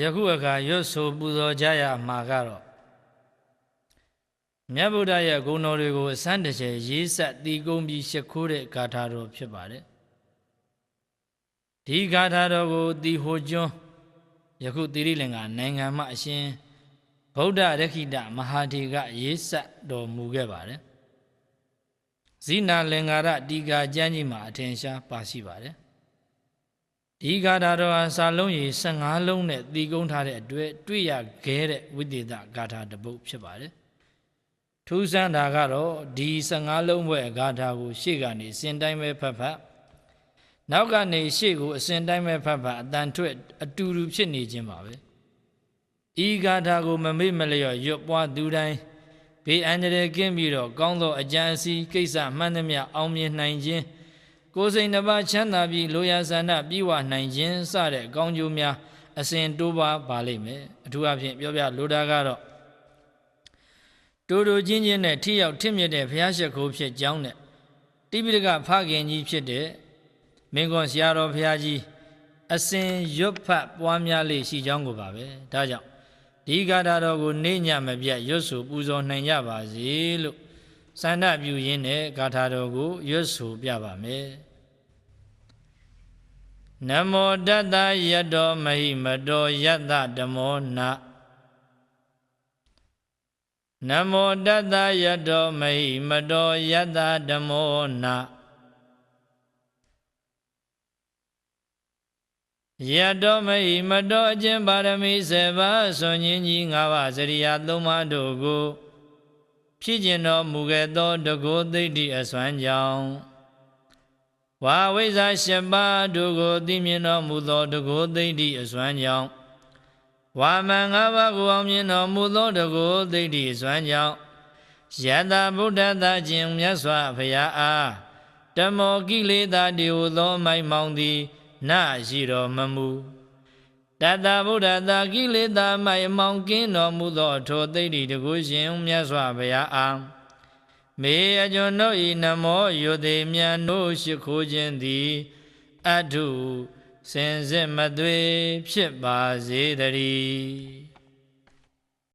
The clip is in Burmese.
ယခုအခါရွတ်ဆိုပူဇော်ကြရမှာကတော့မြတ်ဗုဒ္ဓရဲ့ဂုဏ်တော်တွေကိုအစမ်းတစ်ချက်ရေးဆက်တည်ကုံပြီးရှ िख ိုးတဲ့ဂါထာတော်ဖြစ်ပါတယ်ဒီဂါထာတော်ကိုတီဟိုကျွန်းယခုတိရိလင်္ကာနိုင်ငံမှာအရှင်ဗုဒ္ဓရခိတမဟာဒီကရေးဆက်တော်မူခဲ့ပါတယ်ဇိနာလင်္ကာရတီကာကျမ်းကြီးမှာအထင်ရှားပါရှိပါတယ် ဒီဂါထာတော်ဟာစာလုံးရေ15လုံးနဲ့တည်ကုန်းထားတဲ့အတွက်တွေ့ရခဲတဲ့ဝိသေသဂါထာတစ်ပုဒ်ဖြစ်ပါတယ်ထူးဆန်းတာကတော့ဒီ15လုံးဘွဲ့ဂါထာကို ရှေ့ကနေစင်တိုင်းပဲဖတ်ဖတ်နောက်ကနေရှေ့ကိုအစင်တိုင်းပဲဖတ်ဖတ်အတန်ထွက်အတူတူဖြစ်နေခြင်းပါပဲဤဂါထာကိုမမေ့မလျော့ရွတ်ပွားသူတိုင်းဘေးအန္တရာယ်ကင်းပြီးတော့ကောင်းသောအကြံအစီကိစ္စမှန်သမျှအောင်မြင်နိုင်ခြင်း ကိုယ်စိတ်နှပါချမ်းသာပြီးလိုရာဆန္ဒပြီးဝနိုင်ခြင်းစတဲ့ကောင်းကျိုးများအစဉ်တိုးပါပါလိမ့်မယ်အထူးအဖြင့်ပြောပြလိုတာကတော့တူတူချင်းချင်းနဲ့ထိရောက်ထင့်မြတ်တဲ့ဘုရားရှိခိုးဖြစ်ကြောင်းနဲ့တိပိဋကဖခင်ကြီးဖြစ်တဲ့မင်းကွန်ဆရာတော်ဘုရားကြီးအစဉ်ရွတ်ဖတ်ပွားများလေးရှိကြောင်းကိုပါပဲဒါကြောင့်ဒီဂါထာတော်ကိုနေညမပြတ်ရွတ်ဆိုပူဇော်နိုင်ကြပါစေလို့ စန္ဒပြုရင်းနဲ့ဂါထာတော်ကိုရွတ်ဆိုပြပါမယ်နမောတတ္တယတောမဟိမတောယတ္တဓမ္မောနာနမောတတ္တယတောမဟိမတောယတ္တဓမ္မောနာယတောမဟိမတောအကျင့်ပါရမီ7ပါးဆွန်ញင်းကြီး5ပါးစရိယာ3ပါးတို့ကို ဖြစ်ကျင်တော်မူခဲ့သောတကုသိဋ္ဌိအစွမ်းကြောင့်ဝါဝိဇ္ဇာ7ပါးတို့ကိုသိမြင်တော်မူသောတကုသိဋ္ဌိအစွမ်းကြောင့်ဝါမန်၅ပါးကိုအောင်မြင်တော်မူသောတကုသိဋ္ဌိအစွမ်းကြောင့်ယတဗုဒ္ဓသာခြင်းမြတ်စွာဘုရားအားတမောကိလေသာတေဟုသောမိုက်မောင်သည်နရှိတော်မမူ တတဗုဒ္ဓသာကိလေသာမိုက်မောင်ကင်းတော်မူသောထိုသိဋ္ဌိတကုရှင်မြတ်စွာဘုရားအားမေအကျွန်ုပ်ဤနမောယုတိမြတ်တို့ရှိခိုးခြင်းသည်အထုစင်စစ်မသွေဖြစ်ပါစေတည်း